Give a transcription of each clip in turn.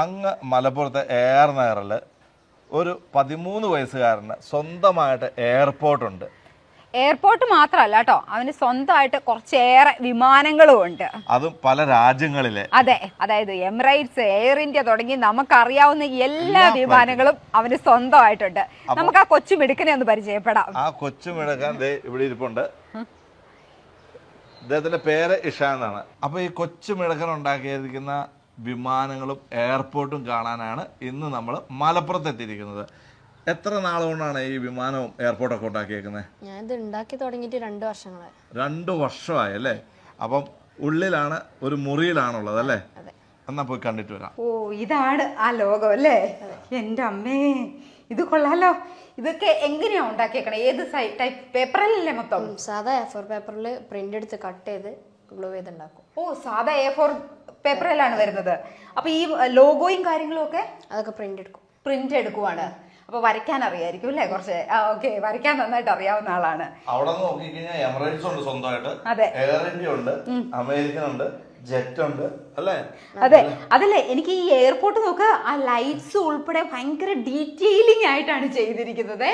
അങ്ങ് മലപ്പുറത്തെ എയർ നഗറിൽ ഒരു പതിമൂന്ന് വയസ്സുകാരന് സ്വന്തമായിട്ട് എയർപോർട്ടുണ്ട് എയർപോർട്ട് മാത്രമല്ല കേട്ടോ. അവന് സ്വന്തമായിട്ട് കുറച്ചേറെ വിമാനങ്ങളും ഉണ്ട്. അതും പല രാജ്യങ്ങളിലെ. അതെ അതായത് എമിറേറ്റ്സ് എയർ ഇന്ത്യ തുടങ്ങി നമുക്കറിയാവുന്ന എല്ലാ വിമാനങ്ങളും അവന് സ്വന്തമായിട്ടുണ്ട്. നമുക്ക് ആ കൊച്ചു മിടുക്കനെ ഒന്ന് പരിചയപ്പെടാം. ആ കൊച്ചുമിടക്കാൻ ദേ ഇവിടെ ഇരിപ്പുണ്ട്. അദ്ദേഹത്തിന്റെ പേര് ഇഷ എന്നാണ് അപ്പൊ ഈ കൊച്ചു മിടുക്കൻ ഉണ്ടാക്കിയിരിക്കുന്ന വിമാനങ്ങളും എയർപോർട്ടും കാണാനാണ് ഇന്ന് നമ്മൾ മലപ്പുറത്ത് എത്തിയിരിക്കുന്നത് എത്ര നാളുകൊണ്ടാണ് ഈ വിമാനവും എയർപോർട്ടൊക്കെ ഉണ്ടാക്കിയേക്കുന്നത് ഇത് ഉണ്ടാക്കി തുടങ്ങിയിട്ട് രണ്ട് വർഷങ്ങളായി. രണ്ട് വർഷമായി അല്ലേ? അപ്പം ഉള്ളിലാണ് ഒരു മുറിയിലാണുള്ളത് അല്ലേ? അതെ. എന്നാ പോയി കണ്ടിട്ട് വരാം. ഓ ഇതാണ് ആ ലോകം അല്ലേ? എന്റെ അമ്മേ ഇത് കൊള്ളാലോ. ഇതൊക്കെ എങ്ങനെയാ ഉണ്ടാക്കിയേക്കണേ? ഏത് ടൈപ്പ് പേപ്പറിലല്ലേ മൊത്തം? സാധാ എ ഫോർ പേപ്പറിൽ പ്രിന്റ് എടുത്ത് കട്ട് ചെയ്ത് ഗ്ലൂ ചെയ്ത് ഉണ്ടാക്കും. ഓ സാധാ എ ഫോർ പേപ്പറിലാണ് വരുന്നത്. അപ്പൊ ഈ ലോഗോയും കാര്യങ്ങളും ഒക്കെ അതൊക്കെ പ്രിന്റ് എടുക്കും. പ്രിന്റ് എടുക്കുവാണ്. അപ്പൊ വരയ്ക്കാൻ അറിയായിരിക്കും അല്ലേ കുറച്ച്? ആ ഓക്കെ വരയ്ക്കാൻ നന്നായിട്ട് അറിയാവുന്ന ആളാണ്. അവിടെ നിന്ന് നോക്കിക്കഴിഞ്ഞാൽ എമിറേറ്റ്സ് ഉണ്ട് സ്വന്തമായിട്ട്. അതെ. എയർ ഇന്ത്യ ഉണ്ട് അമേരിക്കൻ ഉണ്ട് ജെറ്റ് ഉണ്ട് അല്ലേ? അതെ. അതല്ലേ എനിക്ക് ഈ എയർപോർട്ട് നോക്ക് ആ ലൈറ്റ്സ് ഉൾപ്പെടെ ഭയങ്കര ഡീറ്റെയിലിംഗ് ആയിട്ടാണ് ചെയ്തിരിക്കുന്നത്.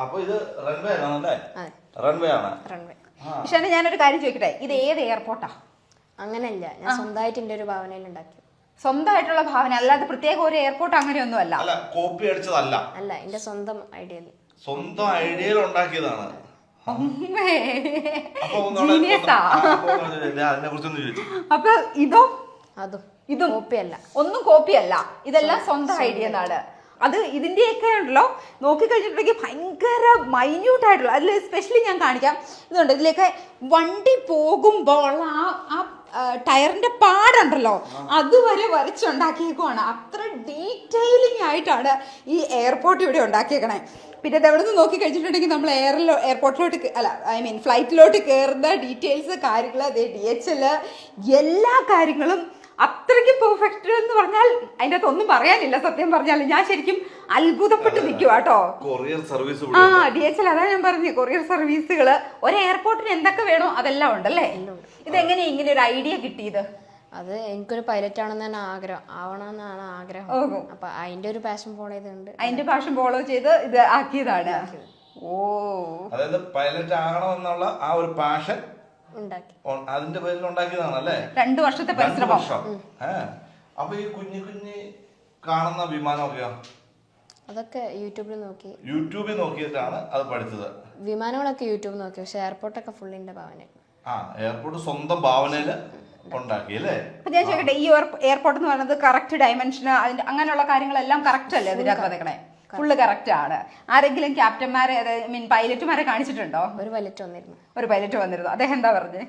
അപ്പൊ- ഇത് റൺവേ ആണല്ലേ? അതെ. റൺവേ ആണ്. റൺവേ പക്ഷെ ഞാനൊരു കാര്യം ചോദിക്കട്ടെ? ഇത് ഏത് എയർപോർട്ടാ അങ്ങനെയല്ല ഞാൻ സ്വന്തമായിട്ട് എന്റെ ഒരു ഭാവനയിൽ ഉണ്ടാക്കി. സ്വന്തമായിട്ടുള്ള ഭാവന അല്ലാതെ പ്രത്യേക ഒരു എയർപോർട്ട് അങ്ങനെയൊന്നും അല്ല അല്ല കോപ്പി അടിച്ചതല്ല. അല്ല എന്റെ സ്വന്തം ഐഡിയയിൽ സ്വന്തം ഐഡിയയിൽ ഉണ്ടാക്കിയതാണ്. അപ്പൊ ഇതും അതും ഇതും കോപ്പിയല്ല ഒന്നും കോപ്പിയല്ല ഇതെല്ലാം സ്വന്തം ഐഡിയ എന്നാണ്. അത് ഇതിന്റെയൊക്കെ ഉണ്ടല്ലോ. നോക്കിക്കഴിഞ്ഞിട്ടുണ്ടെങ്കിൽ ഭയങ്കര മൈന്യൂട്ട് ആയിട്ടുള്ള അതിൽ സ്പെഷ്യലി ഞാൻ കാണിക്കാം. ഇതുണ്ട് ഇതിലേക്ക് വണ്ടി പോകുമ്പോൾ ഉള്ള ആ ആ, ടയറിന്റെ പാടുണ്ടല്ലോ. അതുവരെ വരച്ചുണ്ടാക്കിയേക്കുവാണ്. അത്ര ഡീറ്റെയിലിംഗ് ആയിട്ടാണ് ഈ എയർപോർട്ട് ഇവിടെ ഉണ്ടാക്കിയേക്കണേ. പിന്നെ ഇത് എവിടെ നിന്ന് നോക്കി കഴിഞ്ഞിട്ടുണ്ടെങ്കിൽ നമ്മൾ എയറിലോ എയർപോർട്ടിലോട്ട് അല്ല ഐ മീൻ ഫ്ലൈറ്റിലോട്ട് കയറുന്ന ഡീറ്റെയിൽസ് കാര്യങ്ങൾ അതേ ഡി എച്ച് എൽ എല്ലാ കാര്യങ്ങളും പെർഫെക്റ്റ് എന്ന് പറഞ്ഞാൽ അതിന്റെ അകത്ത് ഒന്നും പറയാനില്ല സത്യം പറഞ്ഞാൽ. ഞാൻ ശരിക്കും അത്ഭുതപ്പെട്ട് നിൽക്കുക കേട്ടോ. കൊറിയർ സർവീസ് ആ ഡി എച്ച് എൽ അതാ ഞാൻ പറഞ്ഞു. കൊറിയർ സർവീസുകൾ ഒരു എയർപോർട്ടിന് എന്തൊക്കെ വേണോ അതെല്ലാം ഉണ്ടല്ലേ? ഇതെങ്ങനെയാ ഇങ്ങനെ ഒരു ഐഡിയ കിട്ടിയത്? അത് എനിക്കൊരു പൈലറ്റ് ആണെന്നാണ് ആഗ്രഹം. ആവണമെന്നാണ് ആഗ്രഹം. അപ്പൊ അതിന്റെ ഒരു പാഷൻ ഫോളോ ചെയ്തുണ്ട് അതിന്റെ പാഷൻ ഫോളോ ചെയ്ത് ഇത് ആക്കിയതാണ്. ഓ. അതായത് പൈലറ്റ് ആകണമെന്നുള്ള ആ ഒരു പാഷൻ അതിന്റെ പേരിൽ ഉണ്ടാക്കിയതാണ് അല്ലേ രണ്ടു വർഷത്തെ പരിശ്രമം. അപ്പൊ ഈ കുഞ്ഞു കുഞ്ഞു കാണുന്ന വിമാനമൊക്കെയോ അതൊക്കെ യൂട്യൂബിൽ നോക്കി. യൂട്യൂബിൽ നോക്കിയിട്ടാണ് അത് പഠിച്ചത്. വിമാനങ്ങളൊക്കെ യൂട്യൂബിൽ നോക്കി. പക്ഷെ എയർപോർട്ടൊക്കെ ഫുള്ളിന്റെ ഭാവന ആ എയർപോർട്ട് സ്വന്തം ഭാവനയിൽ ഉണ്ടാക്കി അല്ലേ? അപ്പൊ ഞാൻ ചോദിക്കട്ടെ ഈ എയർപോർട്ട് എന്ന് പറയുന്നത് കറക്റ്റ് ഡയമെൻഷൻ അതിന്റെ അങ്ങനെയുള്ള കാര്യങ്ങളെല്ലാം കറക്റ്റ് അല്ലേ അതിന്റെ അകത്ത് നിൽക്കണേ? ഫുള്ള് കറക്റ്റ് ആണ്. ആരെങ്കിലും ക്യാപ്റ്റന്മാരെ ഐ മീൻ പൈലറ്റുമാരെ കാണിച്ചിട്ടുണ്ടോ? ഒരു പൈലറ്റ് വന്നിരുന്നു. ഒരു പൈലറ്റ് വന്നിരുന്നു. അദ്ദേഹം എന്താ പറഞ്ഞേ?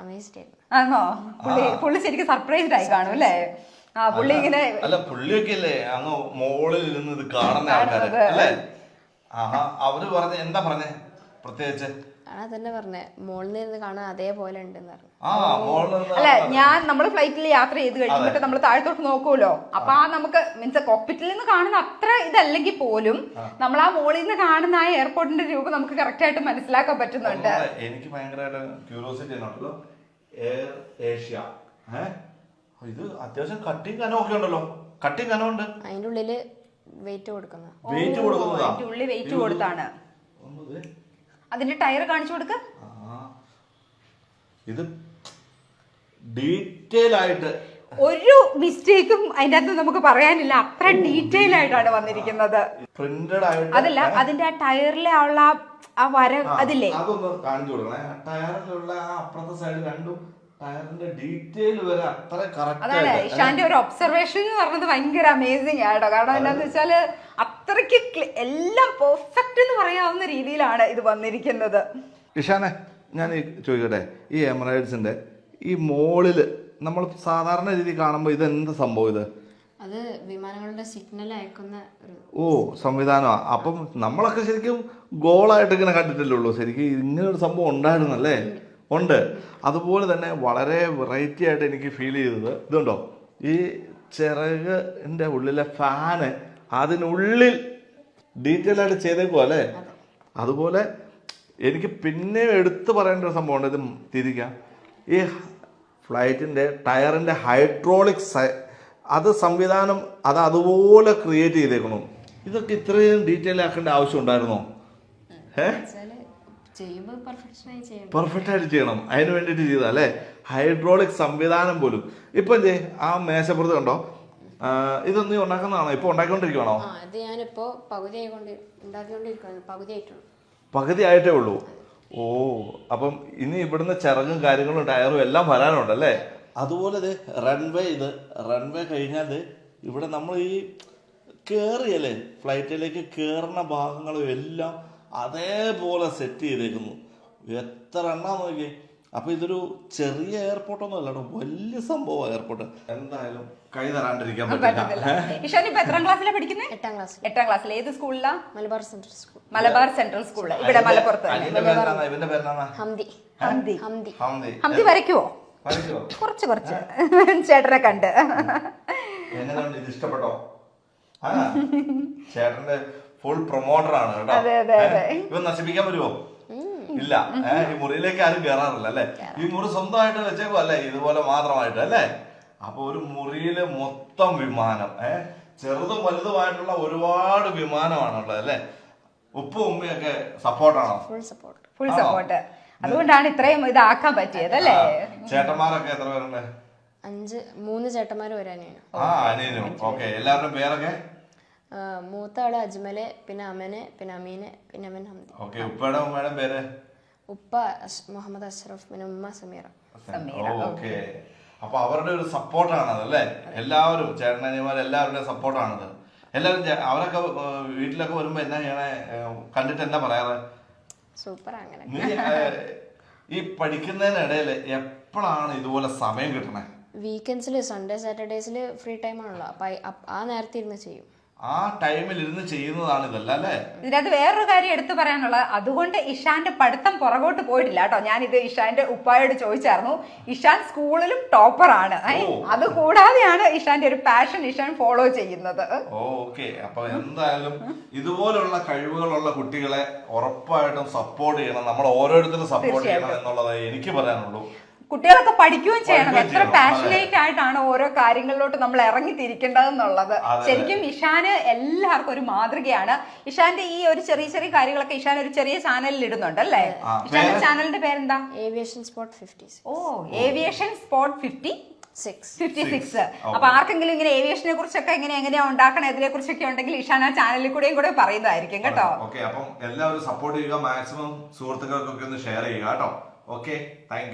അമേസ്ഡ് ആയിരുന്നു. ആണോ? പുള്ളി പുള്ളി ശരിക്കും സർപ്രൈസ്ഡ് ആയി കാണും അല്ലേ? ആ പുള്ളി ഇങ്ങനെ അല്ല പുള്ളിയൊക്കെ അല്ലേ അങ്ങ് മോളിൽ ഇരുന്ന് ഇത് കാണുന്ന ആൾക്കാര് അല്ലേ? ആഹാ അവർ പറഞ്ഞ എന്താ പറഞ്ഞേ? പ്രത്യേകിച്ച്? ആണ് തന്നെ പറഞ്ഞേ. മോളിൽ നിന്ന് കാണാൻ അതേപോലെ ഉണ്ടെന്ന് പറഞ്ഞു. ആ മോളിൽ അല്ല ഞാൻ നമ്മൾ ഫ്ലൈറ്റിൽ യാത്ര ചെയ്ത് കഴിഞ്ഞിട്ട് നമ്മൾ താഴത്തോട്ട് നോക്കുമല്ലോ അപ്പൊ ആ നമുക്ക് മീൻസ് കോക്പിറ്റിൽ നിന്ന് കാണുന്ന അത്ര ഇതല്ലെങ്കിൽ പോലും നമ്മൾ ആ മോളിൽ നിന്ന് കാണുന്ന ആ എയർപോർട്ടിന്റെ രൂപം നമുക്ക് കറക്റ്റ് ആയിട്ട് മനസ്സിലാക്കാൻ പറ്റുന്നുണ്ട്. എനിക്ക് ഭയങ്കരമായിട്ട് ക്യൂരിയോസിറ്റി ഉണ്ടല്ലോ. എയർ ഏഷ്യ ഇത് അത്യാവശ്യം കട്ടിങ് കനമൊക്കെ ഉണ്ടല്ലോ. കട്ടിങ് കനമുണ്ട് അതിന്റെ ഉള്ളിൽ വെയിറ്റ് കൊടുക്കുന്ന. വെയിറ്റ് കൊടുക്കുന്നതാ? ഉള്ളിൽ വെയിറ്റ് കൊടുത്താണ്. അതിന്റെ ടയർ കാണിച്ചു കൊടുക്ക. ഇത് ഡീറ്റെയിൽ ആയിട്ട് ഒരു മിസ്റ്റേക്കും അതിന്റെ അകത്ത് നമുക്ക് പറയാനില്ല. അത്ര ഡീറ്റെയിൽ ആയിട്ടാണ് വന്നിരിക്കുന്നത്. പ്രിന്റഡ് ആയിട്ട് അതല്ല അതിന്റെ ആ ടയറിലെ ഉള്ള ആ- വര അതില്ലേ? അതൊന്ന് കാണിച്ചു കൊടുക്കണേ. ടയറിലുള്ള ആ അപ്പുറത്തെ സൈഡ് രണ്ടും ടയറിന്റെ ഡീറ്റെയിൽ വരെ അത്ര കറക്റ്റ് അതാണ് ഇഷാന്റെ ഒരു ഒബ്സർവേഷൻ എന്ന് പറഞ്ഞത് ഭയങ്കര അമേസിങ് ആയിട്ടോ. കാരണം എന്താന്ന് വെച്ചാൽ അത്രയ്ക്ക് എല്ലാം പെർഫെക്റ്റ് എന്ന് പറയാവുന്ന രീതിയിലാണ് ഇത് വന്നിരിക്കുന്നത്. ഇഷാനെ ഞാൻ ചോദിക്കട്ടെ ഈ എമറൈഡ്സിന്റെ ഈ മോളിൽ നമ്മൾ സാധാരണ രീതി കാണുമ്പോൾ ഇത് എന്ത് സംഭവം ഇത്? അത് വിമാനങ്ങളുടെ സിഗ്നൽ അയക്കുന്ന ഓ സംവിധാനമാണ് അപ്പം നമ്മളൊക്കെ ശരിക്കും ഗോളായിട്ട് ഇങ്ങനെ കണ്ടിട്ടില്ലല്ലോ ഉള്ളൂ. ശരിക്കും ഇങ്ങനെ ഒരു സംഭവം ഉണ്ടായിരുന്നല്ലേ? ഉണ്ട്. അതുപോലെ തന്നെ വളരെ വെറൈറ്റി ആയിട്ട് എനിക്ക് ഫീൽ ചെയ്തത് ഇതുണ്ടോ? ഈ ചിറകിന്റെ ഉള്ളിലെ ഫാന് അതിനുള്ളിൽ ഡീറ്റെയിൽ ആയിട്ട് ചെയ്തേക്കുക അല്ലേ? അതുപോലെ എനിക്ക് പിന്നെ എടുത്തു പറയേണ്ട ഒരു സംഭവമുണ്ട് ഇത് തിരിക്കാം. ഈ ഫ്ലൈറ്റിന്റെ ടയറിന്റെ ഹൈഡ്രോളിക് അത് സംവിധാനം അത് അതുപോലെ ക്രിയേറ്റ് ചെയ്തേക്കണം ഇതൊക്കെ ഇത്രയും ഡീറ്റെയിൽ ആക്കേണ്ട ആവശ്യം ഉണ്ടായിരുന്നോ? ഏ വെച്ചാൽ ചെയ്യുമ്പോൾ പെർഫെക്ഷനായി ചെയ്യണം പെർഫെക്റ്റ് ആയിട്ട് ചെയ്യണം. അതിന് വേണ്ടിയിട്ട് ചെയ്താ അല്ലേ? ഹൈഡ്രോളിക് സംവിധാനം പോലും. ഇപ്പൊ എന്തേ ആ മേശപ്പുറത്ത് കണ്ടോ? ആ, ഇതൊന്നും ഉണ്ടാക്കുന്നതാണോ? ഇപ്പൊ ഉണ്ടാക്കിക്കൊണ്ടിരിക്കുവാണോ അത് ഞാനിപ്പോ പകുതി പകുതി ആയിട്ടേ ഉള്ളൂ. ഓ അപ്പം ഇനി ഇവിടുന്ന് ചിറകും കാര്യങ്ങളും ടയറും എല്ലാം വരാനുണ്ട് അല്ലേ? അതുപോലെ ഇത് റൺവേ ഇത് റൺവേ കഴിഞ്ഞാൽ ദേ ഇവിടെ നമ്മൾ ഈ കയറിയല്ലേ ഫ്ലൈറ്റിലേക്ക് കയറുന്ന ഭാഗങ്ങളും എല്ലാം അതേപോലെ സെറ്റ് ചെയ്തേക്കുന്നു. എത്ര എണ്ണ നോക്കി അപ്പൊ ഇതൊരു ചെറിയ എയർപോർട്ടൊന്നും അല്ല വലിയ സംഭവം എയർപോർട്ട് എന്തായാലും കൈ തരാണ്ടിരിക്കാൻ പറ്റില്ല. ഇഷാൻ ഇപ്പൊ എത്രാം ക്ലാസ്സിലാണ് പഠിക്കുന്നത് എട്ടാം ക്ലാസ് എട്ടാം ക്ലാസ്സിൽ ഏത് സ്കൂളിലാ? Malabar central school. Malabar central school ഇവിടെ മലപ്പുറത്ത് ഹംദി. ഹംദി. ഹംദി. ഹംദി. ഹംദി വരയ്ക്കുവോ? കുറച്ച് കുറച്ച്. ചേട്ടനെ കണ്ട്. എന്നെ ഇത് ഇഷ്ടപ്പെട്ടോ? ആ ചേട്ടന്റെ ഫുൾ പ്രൊമോട്ടർ ആണ് കേട്ടോ. അതെ, അതെ, അതെ. ഇവൻ നശിപ്പിക്കാൻ വരുമോ ഇല്ല. ഏഹ് ഈ മുറിയിലേക്ക് ആരും കയറാറില്ല അല്ലെ? ഈ മുറി സ്വന്തമായിട്ട് വെച്ചേക്കോ അല്ലേ? ഇതുപോലെ മാത്രമായിട്ട് അല്ലേ? അപ്പൊ ഒരു മുറിയിൽ മൊത്തം വിമാനം ഏഹ് ചെറുതും വലുതുമായിട്ടുള്ള ഒരുപാട് വിമാനമാണ് ഉള്ളത് അല്ലെ? ഉപ്പും ഉമ്മയൊക്കെ സപ്പോർട്ടാണോ? ഫുൾ സപ്പോർട്ട് ഫുൾ സപ്പോർട്ട് അതുകൊണ്ടാണ് ഇത്രയും ഇതാക്കാൻ പറ്റിയത് അല്ലേ? ചേട്ടന്മാരൊക്കെ എത്ര പേരുണ്ട്? അഞ്ച് മൂന്ന് ചേട്ടന്മാർ അനിയനും ആ അനിയനും. ഓക്കെ എല്ലാവരുടെയും പേരൊക്കെ? മൂത്ത ആൾ അജ്മൽ പിന്നെ അമന് പിന്നെ അമീന് പിന്നെ അമൻ ഹംദി. ഓക്കെ ഉപ്പയുടെ ഉമ്മയുടെ പേര്? ഉപ്പ അഷ്- മുഹമ്മദ് അഷ്റഫ് പിന്നെ ഉമ്മ സമീറ. സമീറ, ഓക്കെ. അപ്പൊ അവരുടെ ഒരു സപ്പോർട്ടാണ് അല്ലേ? എല്ലാവരും ചേട്ടനനിയന്മാർ എല്ലാവരുടെയും സപ്പോർട്ടാണത്. എല്ലാവരും ചേ- അവരൊക്കെ ഏർ, വീട്ടിലൊക്കെ വരുമ്പോ എന്നാ ചെയ്യണേ? ഏർ, കണ്ടിട്ട് എന്താ പറയാറ്? സൂപ്പർ അങ്ങനെ. നീ ഏർ, ഈ പഠിക്കുന്നതിനിടയിൽ എപ്പോഴാണ് ഇതുപോലെ സമയം കിട്ടണേ? വീക്കെൻഡ്സിൽ സൺഡേ സാറ്റർഡേസിൽ ഫ്രീ ടൈം ആണല്ലോ. അപ്പൊ ആ നേരത്തെ ഇരുന്ന് ചെയ്യും. ആ ടൈമിൽ ഇരുന്ന് ചെയ്യുന്നതാണ് ഇതല്ല അല്ലേ ഇതിനകത്ത് വേറൊരു കാര്യം എടുത്തു പറയാനുള്ളത്. അതുകൊണ്ട് ഇഷാന്റെ പഠിത്തം പുറകോട്ട് പോയിട്ടില്ല കേട്ടോ. ഞാൻ ഇത് ഇഷാന്റെ ഉപ്പായോട് ചോദിച്ചായിരുന്നു. ഇഷാൻ സ്കൂളിലും ടോപ്പർ ആണ് ഏ, ഓ. അത് കൂടാതെയാണ് ഇഷാന്റെ ഒരു പാഷൻ ഇഷാൻ ഫോളോ ചെയ്യുന്നത്. ഓക്കെ. അപ്പൊ എന്തായാലും ഇതുപോലുള്ള കഴിവുകളുള്ള കുട്ടികളെ ഉറപ്പായിട്ടും സപ്പോർട്ട് ചെയ്യണം. നമ്മൾ ഓരോരുത്തരും സപ്പോർട്ട് ചെയ്യണം എന്നുള്ളത് എനിക്ക് പറയാനുള്ളൂ. കുട്ടികളൊക്കെ പഠിക്കുകയും ചെയ്യണം. എത്ര പാഷനേറ്റ് ആയിട്ടാണ് ഓരോ കാര്യങ്ങളിലോട്ട് നമ്മൾ ഇറങ്ങി തിരിക്കേണ്ടതെന്നുള്ളത്. ശരിക്കും ഇഷാന് എല്ലാവർക്കും ഒരു മാതൃകയാണ്. ഇഷാന്റെ ഈ ഒരു ചെറിയ ചെറിയ കാര്യങ്ങളൊക്കെ ഇഷാൻ ഒരു ചെറിയ ചാനലിൽ ഇടുന്നുണ്ട് അല്ലേ? ഇഷാന്റെ ചാനലിന്റെ പേരെന്താ? Aviation spot fifty oh aviation spot fifty six fifty six അപ്പൊ ആർക്കെങ്കിലും ഇങ്ങനെ ഏവിയേഷനെ കുറിച്ചൊക്കെ എങ്ങനെ എങ്ങനെയാ ഉണ്ടാക്കണം ഇതിനെ കുറിച്ചൊക്കെ ഉണ്ടെങ്കിൽ ഇഷാൻ ആ ചാനലിൽ കൂടെയും കൂടെ പറയുന്നതായിരിക്കും കേട്ടോ. ഓക്കെ അപ്പം എല്ലാവരും സപ്പോർട്ട് ചെയ്യുക മാക്സിമം സുഹൃത്തുക്കൾക്കൊക്കെ ഒന്ന് ഷെയർ ചെയ്യുക കേട്ടോ. Okay thank you